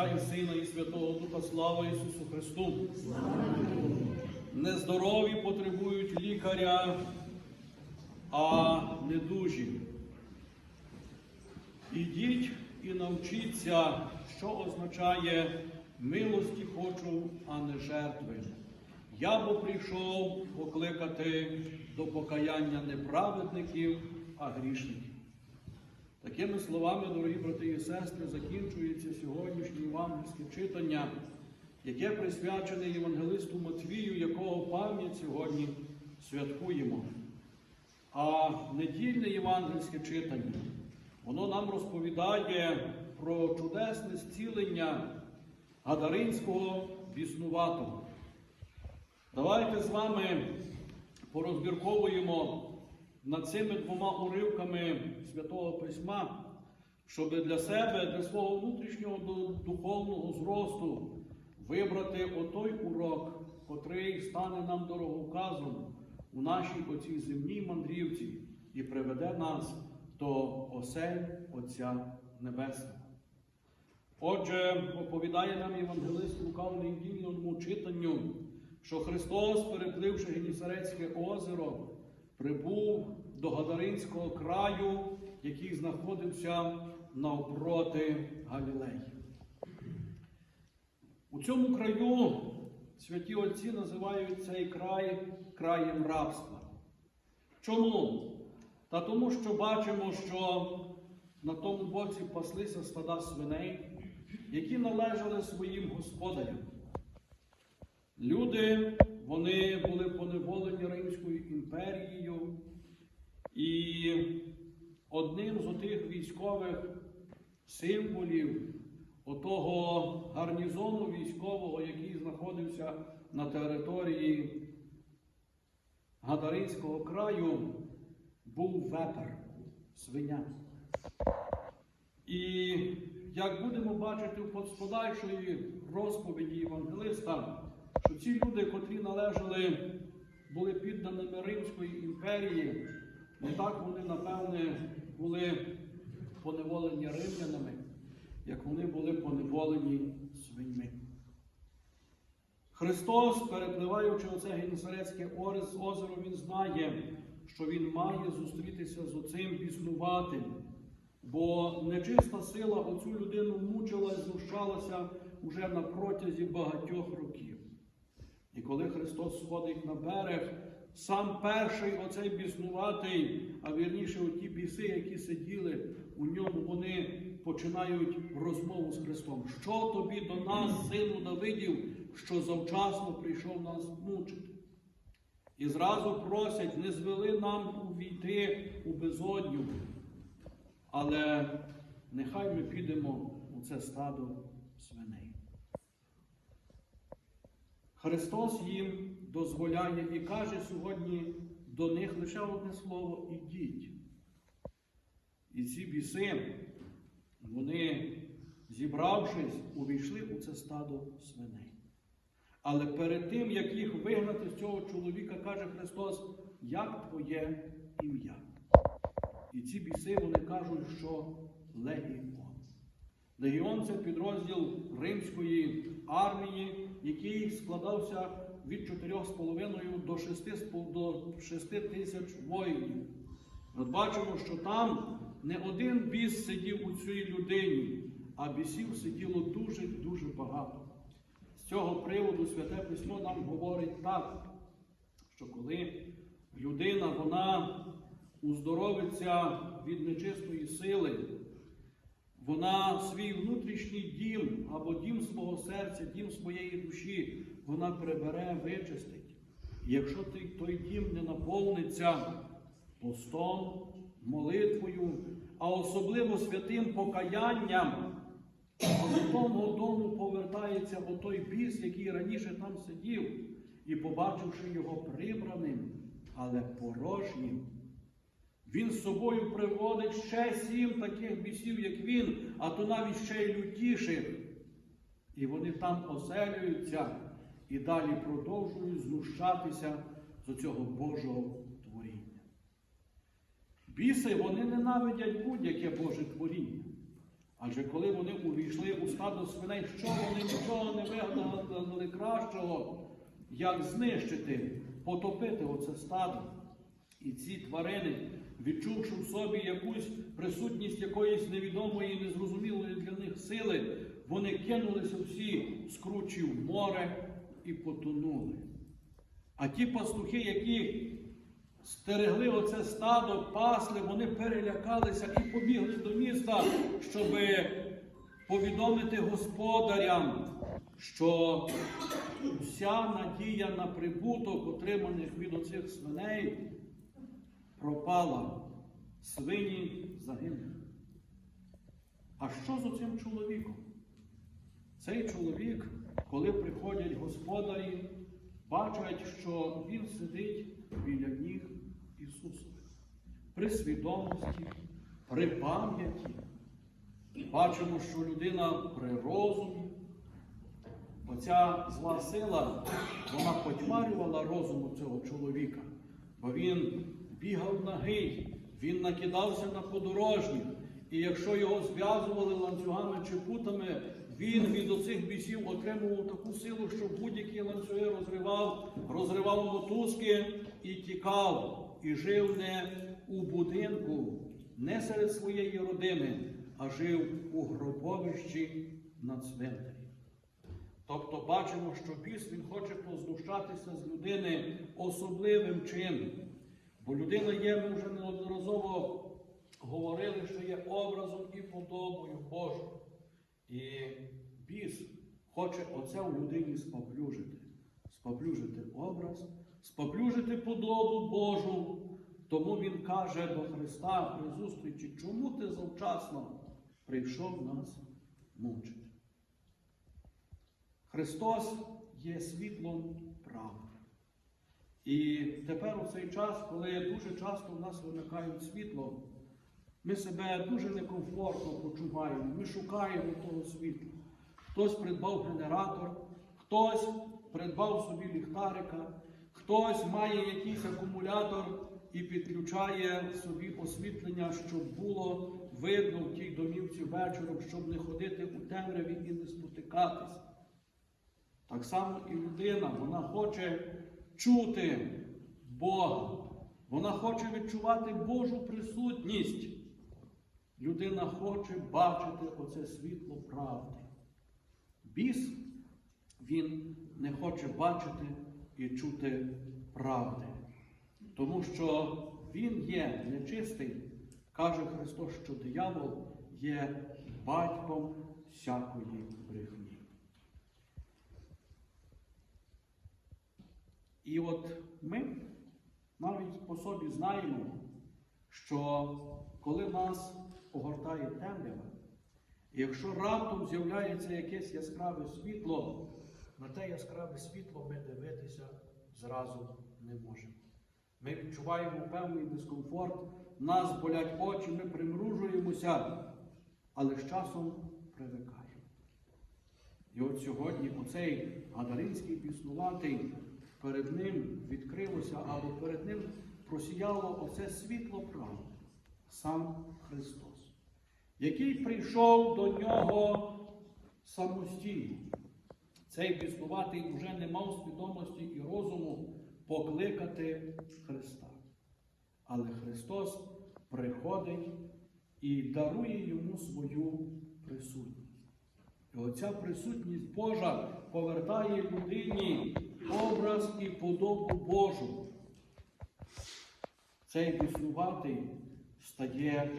Отця і Сина, і Святого Духа, слава Ісусу Христу. Нездорові потребують лікаря, а недужі. Ідіть і навчіться, що означає милості хочу, а не жертви. Я бо прийшов покликати до покаяння не праведників, а грішників. Такими словами, дорогі брати і сестри, закінчується сьогоднішнє євангельське читання, яке присвячене Євангелисту Матвію, якого пам'ять сьогодні святкуємо. А недільне євангельське читання, воно нам розповідає про чудесне зцілення Гадаринського біснуватого. Давайте з вами порозбірковуємо над цими двома уривками Святого Письма, щоб для себе, для свого внутрішнього духовного зросту вибрати отой урок, котрий стане нам дороговказом у нашій оцій земній мандрівці і приведе нас до осель Отця Небесного. Отже, оповідає нам Євангелист Лука в недільному читанню, що Христос, перепливши Генісарецьке озеро, прибув до Гадаринського краю, який знаходився навпроти Галілеї. У цьому краю святі отці називають цей край краєм рабства. Чому? Та тому, що бачимо, що на тому боці паслися стада свиней, які належали своїм господарям. Люди, вони були поневолені Римською імперією, і одним з отих військових символів отого гарнізону військового, який знаходився на території Гадаринського краю, був вепер, свиня. І як будемо бачити в подальшої розповіді Євангелиста, що ці люди, котрі належали, були підданими Римської імперії, не так вони, напевне, були поневолені римлянами, як вони були поневолені свиньми. Христос, перепливаючи оце Генісарецьке озеро, Він знає, що Він має зустрітися з оцим біснуватим, бо нечиста сила оцю людину мучила і знущалася уже на протязі багатьох років. І коли Христос сходить на берег, сам перший оцей біснуватий, а вірніше оті біси, які сиділи у ньому, вони починають розмову з Христом. Що тобі до нас, сину Давидів, що завчасно прийшов нас мучити? І зразу просять, не звели нам увійти у безодню, але нехай ми підемо у це стадо свиней. Христос їм дозволяє і каже сьогодні до них лише одне слово ідіть. І ці біси, вони, зібравшись, увійшли у це стадо свиней. Але перед тим, як їх вигнати з цього чоловіка, каже Христос, як твоє ім'я? І ці біси вони кажуть, що легіон. Легіон це підрозділ римської армії, який складався від 4,5 до 6, до 6 тисяч воїнів. От бачимо, що там не один біс сидів у цій людині, а бісів сиділо дуже-дуже багато. З цього приводу Святе Письмо нам говорить так, що коли людина вона уздоровиться від нечистої сили, вона свій внутрішній дім або дім свого серця, дім своєї душі, вона прибере, вичистить. І якщо той, дім не наповниться постом, молитвою, а особливо святим покаянням, то до того дому повертається отой біс, який раніше там сидів, і, побачивши його прибраним, але порожнім. Він з собою приводить ще сім таких бісів, як він, а то навіть ще й лютіших. І вони там оселюються і далі продовжують знущатися з цього Божого творіння. Біси вони ненавидять будь-яке Боже творіння. Адже коли вони увійшли у стадо свиней, що вони нічого не вигадали кращого, як знищити, потопити оце стадо. І ці тварини, відчувши в собі якусь присутність якоїсь невідомої, незрозумілої для них сили, вони кинулися всі з кручі в море і потонули. А ті пастухи, які стерегли оце стадо, пасли, вони перелякалися і побігли до міста, щоб повідомити господарям, що вся надія на прибуток, отриманих від оцих свиней, пропала. Свині загинули. А що з оцим чоловіком? Цей чоловік, коли приходять господарі, бачать, що він сидить біля ніг Ісусових. При свідомості, при пам'яті. Бачимо, що людина при розумі. Оця зла сила, вона потьмарювала розум цього чоловіка, бо він бігав нагий, він накидався на подорожніх. І якщо його зв'язували ланцюгами чи путами, він від оцих бісів отримував таку силу, що будь-які ланцюги розривав, розривав мотузки і тікав, і жив не у будинку, не серед своєї родини, а жив у гробовищі на цвинтарі. Тобто бачимо, що біс він хоче познущатися з людини особливим чином. Бо людина є, ми вже неодноразово говорили, що є образом і подобою Божою. І біс хоче оце у людині споплюжити. Споплюжити образ, споплюжити подобу Божу. Тому він каже до Христа при зустрічі, чому ти завчасно прийшов нас мучити? Христос є світлом правди. І тепер у цей час, коли дуже часто в нас виникає світло, ми себе дуже некомфортно почуваємо, ми шукаємо того світла. Хтось придбав генератор, хтось придбав собі ліхтарика, хтось має якийсь акумулятор і підключає собі освітлення, щоб було видно в тій домівці вечором, щоб не ходити у темряві і не спотикатися. Так само і людина, вона хоче чути Бога, вона хоче відчувати Божу присутність. Людина хоче бачити оце світло правди. Біс, він не хоче бачити і чути правди, тому що він є нечистий, каже Христос, що диявол є батьком всякої І от ми навіть по собі знаємо, що коли нас огортає темрява, якщо раптом з'являється якесь яскраве світло, на те яскраве світло ми дивитися зразу не можемо. Ми відчуваємо певний дискомфорт, нас болять очі, ми примружуємося, але з часом привикаємо. І от сьогодні оцей Гадаринський піснуватий перед ним відкрилося, або перед ним просіяло оце світло правди, сам Христос, який прийшов до нього самостійно. Цей піснуватий вже не мав свідомості і розуму покликати Христа. Але Христос приходить і дарує йому свою присутність. І оця присутність Божа повертає людині образ і подобу Божу. Цей біснуватий стає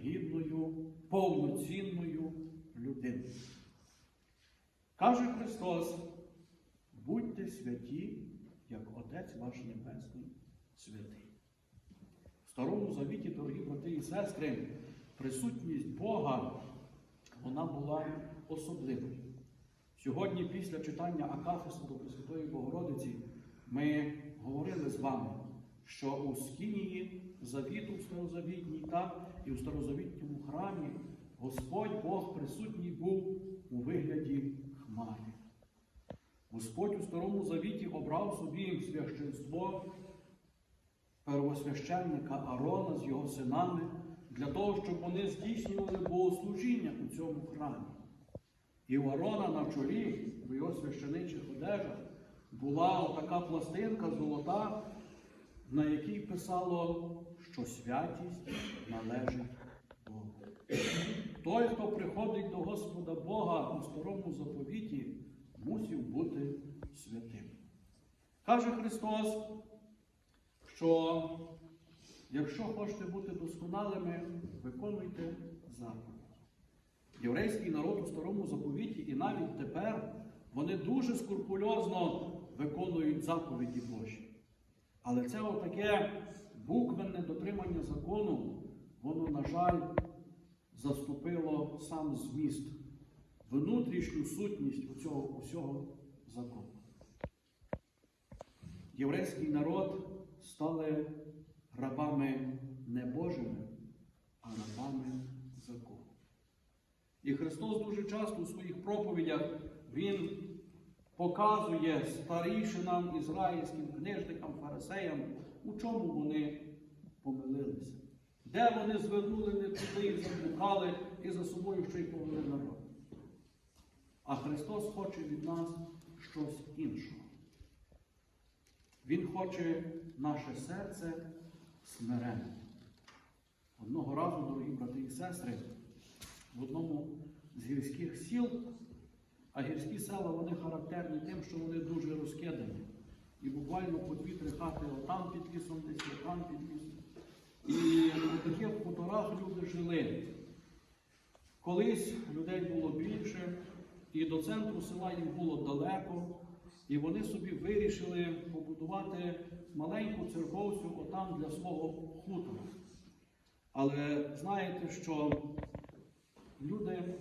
гідною, повноцінною людиною. Каже Христос, будьте святі, як Отець ваш Небесний святий. В Старому Завіті, дорогі брати і сестри, присутність Бога вона була особливою. Сьогодні, після читання Акафисту до Пресвятої Богородиці, ми говорили з вами, що у Скинії завіту в Старозавітній так і у старозавітньому храмі Господь Бог присутній був у вигляді хмари. Господь у Старому Завіті обрав собі священство первосвященника Арона з його синами для того, щоб вони здійснювали богослужіння у цьому храмі. І у Арона на чолі, в його священичих одежах, була така пластинка золота, на якій писало, що святість належить Богу. Той, хто приходить до Господа Бога у старому заповіті, мусив бути святим. Каже Христос, що якщо хочете бути досконалими, виконуйте заповідь. Єврейський народ у старому заповіті і навіть тепер вони дуже скрупульозно виконують заповіді Божі. Але це отаке буквенне дотримання закону, воно, на жаль, заступило сам зміст, внутрішню сутність у цього усього закону. Єврейський народ стали рабами не Божими, а рабами закону. І Христос дуже часто у своїх проповідях Він показує старішинам, ізраїльським книжникам, фарисеям, у чому вони помилилися, де вони звернули не туди і заблукали, і за собою ще й повели народ. А Христос хоче від нас щось іншого. Він хоче наше серце смирене. Одного разу, дорогі брати і сестри, в одному з гірських сіл, а гірські села вони характерні тим, що вони дуже розкидані. І буквально по дві-три хати отам під лісом, десь отам під лісом. І у таких хуторах люди жили. Колись людей було більше, і до центру села їм було далеко, і вони собі вирішили побудувати маленьку церковцю отам для свого хутора. Але знаєте, що люди,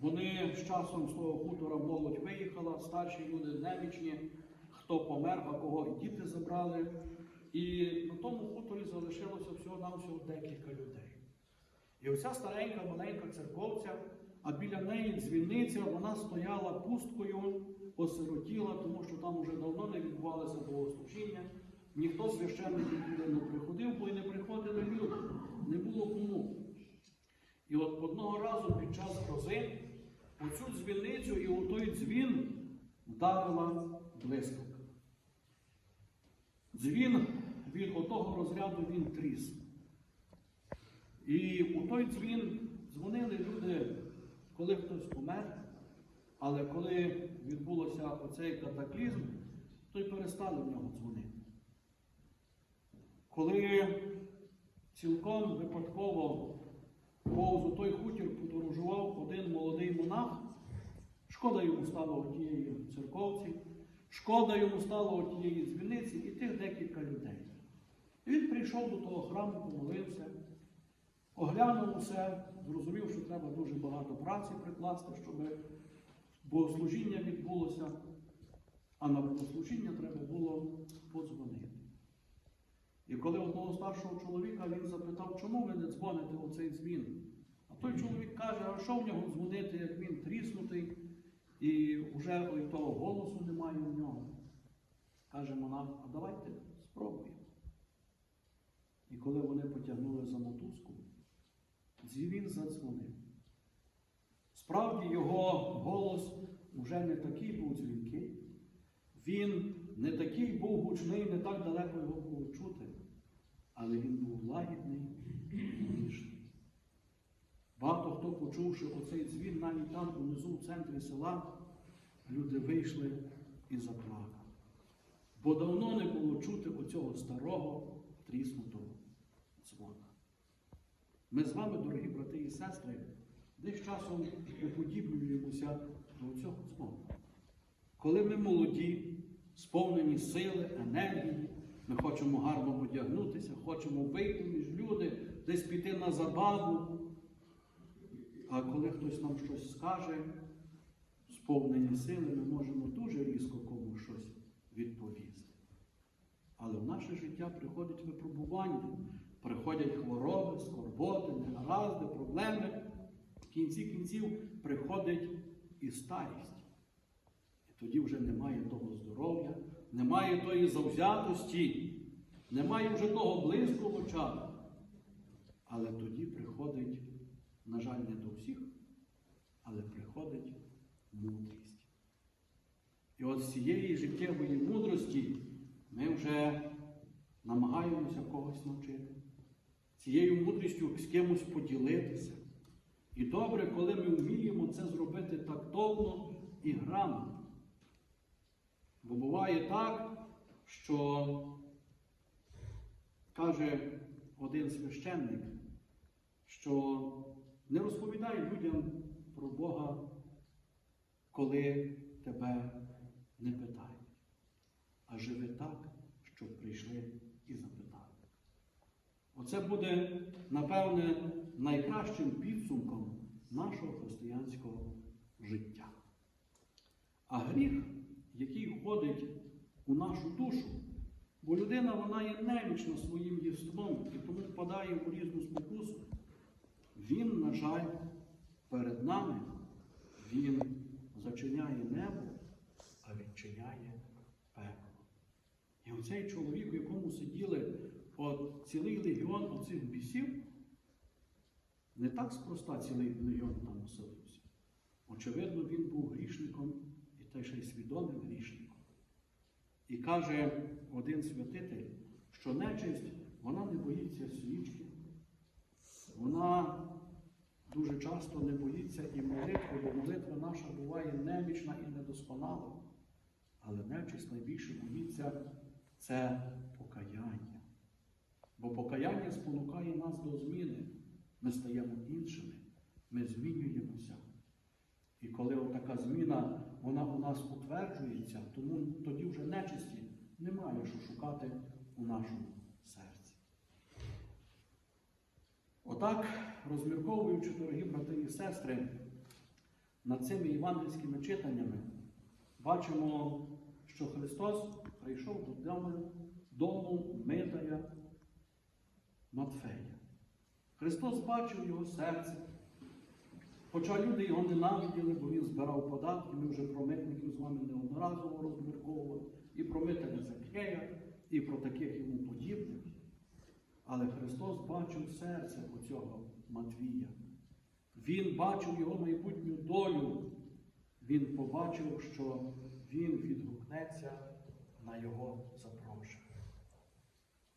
вони з часом з того хутора молодь виїхала, старші люди немічні, хто помер, а кого діти забрали. І на тому хуторі залишилося всього-навсього декілька людей. І оця старенька маленька церковця, а біля неї дзвіниця, вона стояла пусткою, осиротіла, тому що там вже давно не відбувалося богослужіння. Ніхто священників не приходив, бо й не приходили люди, не було кому. І от одного разу під час грози оцю дзвіницю і у той дзвін вдарила блискавка. Дзвін від отого розряду він тріс. І у той дзвін дзвонили люди, коли хтось помер, але коли відбулося оцей катаклізм, то й перестали в нього дзвонити. Коли цілком випадково повз той хутір подорожував один молодий монах, шкода йому стало тієї церковці, шкода йому стало тієї дзвіниці і тих декілька людей. І він прийшов до того храму, помолився, оглянув усе, зрозумів, що треба дуже багато праці прикласти, щоб богослужіння відбулося, а на богослужіння треба було подзвонити. І коли одного старшого чоловіка він запитав, чому ви не дзвоните у цей дзвін? А той чоловік каже, а що в нього дзвонити, як він тріснутий, і вже того голосу немає в нього. Каже монах, а давайте спробуємо. І коли вони потягнули за мотузку, дзвін задзвонив. Справді його голос вже не такий був дзвінкий, він не такий був гучний, не так далеко його було чути, але він був лагідний і ніжний. Багато хто, почувши оцей дзвін, навіть там унизу в центрі села, люди вийшли і заплакали. Бо давно не було чути оцього старого тріснутого дзвона. Ми з вами, дорогі брати і сестри, десь часом уподібнюємося до цього дзвону. Коли ми молоді, сповнені сили, енергії, ми хочемо гарно одягнутися, хочемо вийти між люди, десь піти на забаву. А коли хтось нам щось скаже, сповнені сили, ми можемо дуже різко комусь щось відповісти. Але в наше життя приходять випробування, приходять хвороби, скорботи, негаразди, проблеми. В кінці кінців приходить і старість. І тоді вже немає того здоров'я, немає тої завзятості, немає вже того блиску в очах. Але тоді приходить, на жаль, не до всіх, але приходить мудрість. І от з цієї життєвої мудрості ми вже намагаємося когось навчити, цією мудрістю з кимось поділитися. І добре, коли ми вміємо це зробити тактовно і грамотно. Бо буває так, що каже один священник, що не розповідай людям про Бога, коли тебе не питають, а живи так, щоб прийшли і запитали. Оце буде, напевне, найкращим підсумком нашого християнського життя. А гріх, який входить у нашу душу, бо людина вона є немічна своїм єством і тому впадає у різну спокусу, він, на жаль, перед нами, він зачиняє небо, а відчиняє пекло. І оцей чоловік, у якому сиділи от цілий легіон оцих бісів, не так спроста цілий легіон там оселився. Очевидно, він був грішником та ще й свідомим грішником. І каже один святитель, що нечисть вона не боїться свічки, вона дуже часто не боїться і молитви, бо молитва наша буває немічна і недосконала. Але нечисть найбільше боїться це покаяння. Бо покаяння спонукає нас до зміни. Ми стаємо іншими, ми змінюємося. І коли така зміна вона у нас утверджується, тому тоді вже нечисті немає що шукати у нашому серці. Отак, розмірковуючи, дорогі брати і сестри, над цими євангельськими читаннями, бачимо, що Христос прийшов додому дому Митаря Матфея. Христос бачив його серце. Хоча люди його ненавиділи, бо він збирав податки, ми вже про митників з вами неодноразово розмірковували, і про митаря Закхея, і про таких йому подібних. Але Христос бачив серце оцього Матвія. Він бачив його майбутню долю. Він побачив, що він відгукнеться на його запрошення.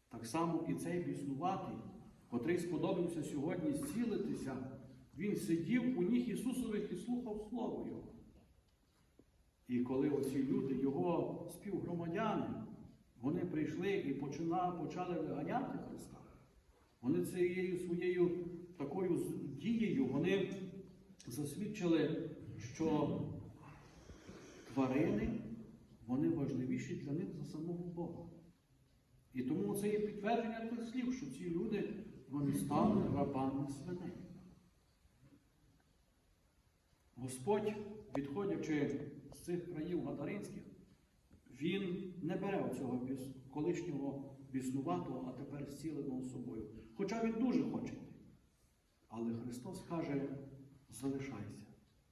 Так само і цей біснуватий, котрий сподобався сьогодні зцілитися, він сидів у ніг Ісусових і слухав Слово Його. І коли оці люди, його співгромадяни, вони прийшли і почина, почали виганяти Христа, вони цією своєю такою дією вони засвідчили, що тварини вони важливіші для них за самого Бога. І тому це є підтвердження тих слів, що ці люди вони стали рабами свиней. Господь, відходячи з цих країв Гадаринських, Він не бере цього колишнього біснуватого, а тепер зціленого собою. Хоча він дуже хоче. Але Христос каже: залишайся,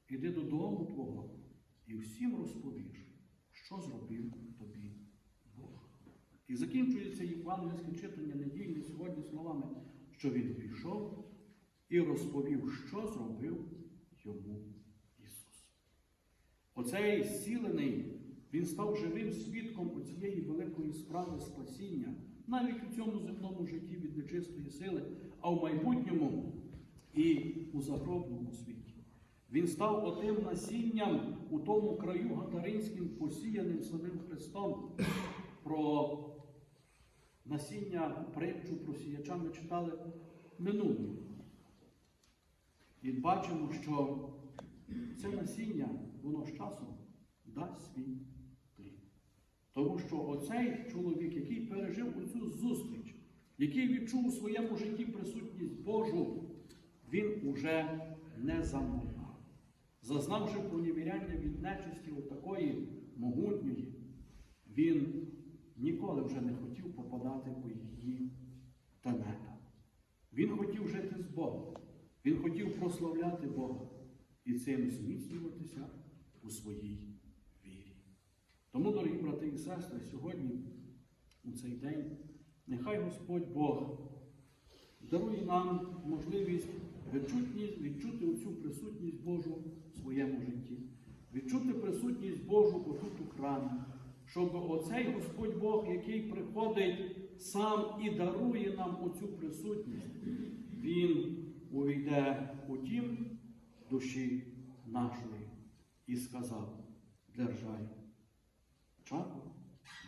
іди додому Твого і всім розповіш, що зробив тобі Бог. І закінчується євангельське читання недільні сьогодні словами, що він пішов і розповів, що зробив йому. Оцей зцілений, він став живим свідком у цієї великої справи спасіння, навіть у цьому земному житті від нечистої сили, а в майбутньому і у загробному світі. Він став отим насінням у тому краю Гатаринським, посіяним самим Христом. Про насіння притчу про сіяча ми читали минулого. І бачимо, що це насіння, воно з часом дасть свій плід. Тому що оцей чоловік, який пережив оцю зустріч, який відчув у своєму житті присутність Божу, він уже не замовляв. Зазнавши поневіряння від нечисті такої могутньої, він ніколи вже не хотів попадати у її тенета. Він хотів жити з Богом. Він хотів прославляти Бога і цим зміцнюватися у своїй вірі. Тому, дорогі брати і сестри, сьогодні, у цей день, нехай Господь Бог дарує нам можливість відчутність, відчути оцю присутність Божу в своєму житті, відчути присутність Божу отут у храмі, щоб оцей Господь Бог, який приходить сам і дарує нам оцю присутність, Він увійде у тім душі нашої і сказав: Держай, чаку,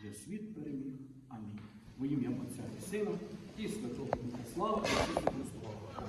є світ переміг. Амінь. Моїм я Отця і Сина і Святого Духа. Слава Ісусу Христу!